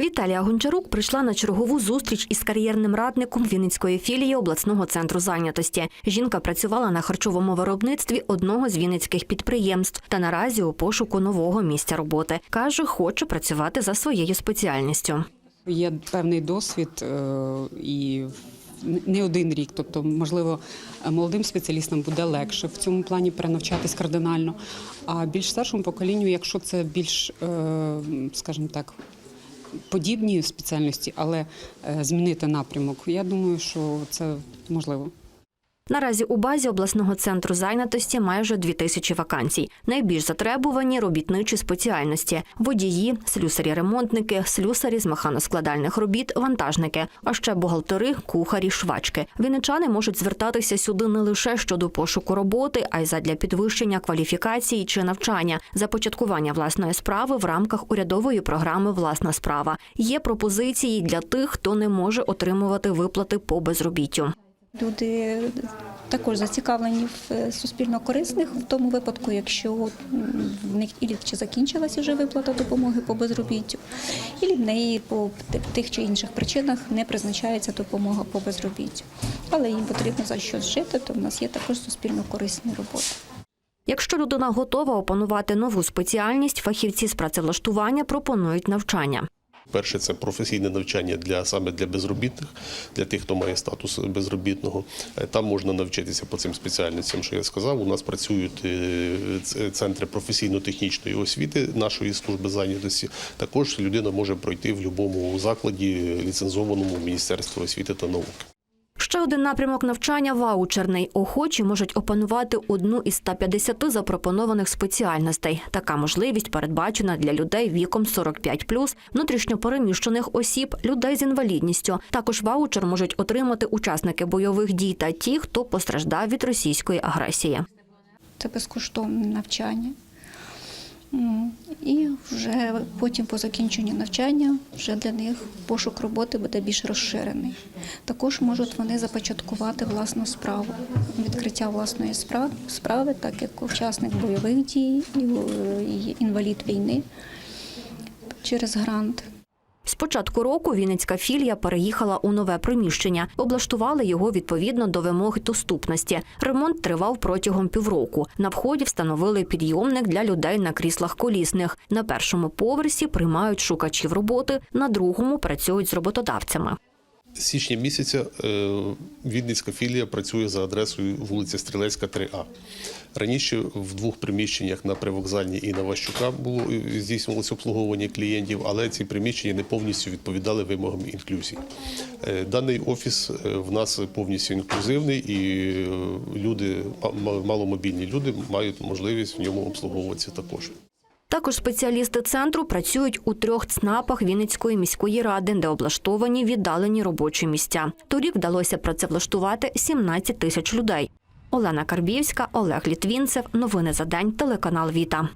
Віталія Гончарук прийшла на чергову зустріч із кар'єрним радником Вінницької філії обласного центру зайнятості. Жінка працювала на харчовому виробництві одного з вінницьких підприємств та наразі у пошуку нового місця роботи. каже, хоче працювати за своєю спеціальністю. Є певний досвід е, і не один рік. Тобто, можливо, молодим спеціалістам буде легше в цьому плані перенавчатись кардинально. А більш старшому поколінню, якщо це більш, е, скажімо так, подібні спеціальності, але е, змінити напрямок, я думаю, що це можливо. Наразі у базі обласного центру зайнятості майже дві тисячі вакансій. Найбільш затребувані робітничі спеціальності: водії, слюсарі-ремонтники, слюсарі з механоскладальних робіт, вантажники, а ще бухгалтери, кухарі, швачки. Вінничани можуть звертатися сюди не лише щодо пошуку роботи, а й задля підвищення кваліфікації чи навчання, започаткування власної справи в рамках урядової програми Власна справа. Є пропозиції для тих, хто не може отримувати виплати по безробіттю. Люди також зацікавлені в е, суспільно корисних в тому випадку, якщо в них і чи закінчилася вже виплата допомоги по безробіттю, і в неї по тих чи інших причинах не призначається допомога по безробіттю. Але їм потрібно за щось жити, то в нас є також суспільно корисні роботи. Якщо людина готова опанувати нову спеціальність, фахівці з працевлаштування пропонують навчання. Перше це професійне навчання для саме для безробітних, для тих, хто має статус безробітного. Е, Там можна навчитися по цим спеціальностям, що я сказав. У нас працюють е, центри професійно-технічної освіти нашої служби зайнятості. Також людина може пройти в будь-якому закладі, ліцензованому Міністерства освіти та науки. Ще один напрямок навчання ваучерний. Охочі можуть опанувати одну із 150 запропонованих спеціальностей. Така можливість передбачена для людей віком 45+, внутрішньопереміщених осіб, людей з інвалідністю. Також ваучер можуть отримати учасники бойових дій та ті, хто постраждав від російської агресії. Це безкоштовне навчання. І вже потім по закінченню навчання вже для них пошук роботи буде більш розширений. Також можуть вони започаткувати власну справу, відкриття власної справи, так як учасник бойових дій е, інвалід війни через грант. З початку року Вінницька філія переїхала у нове приміщення. Облаштували його відповідно до вимог доступності. Ремонт тривав протягом півроку. На вході встановили підйомник для людей на кріслах колісних. На першому поверсі приймають шукачів роботи, на другому працюють з роботодавцями. Січня місяця е, Відницька філія працює за адресою вулиця Стрілецька, 3А. Раніше в двох приміщеннях на Привокзальній і на Ващука було е, здійснювалося обслуговування клієнтів, але ці приміщення не повністю відповідали вимогам інклюзії. Е, Даний офіс в нас повністю інклюзивний, і люди, ма- маломобільні люди мають можливість в ньому обслуговуватися також. Також спеціалісти центру працюють у трьох ЦНАПах Вінницької міської ради, де облаштовані віддалені робочі місця. Торік вдалося працевлаштувати 17 тисяч людей. Олена Карбівська, Олег Літвінцев. Новини за день. Телеканал Віта.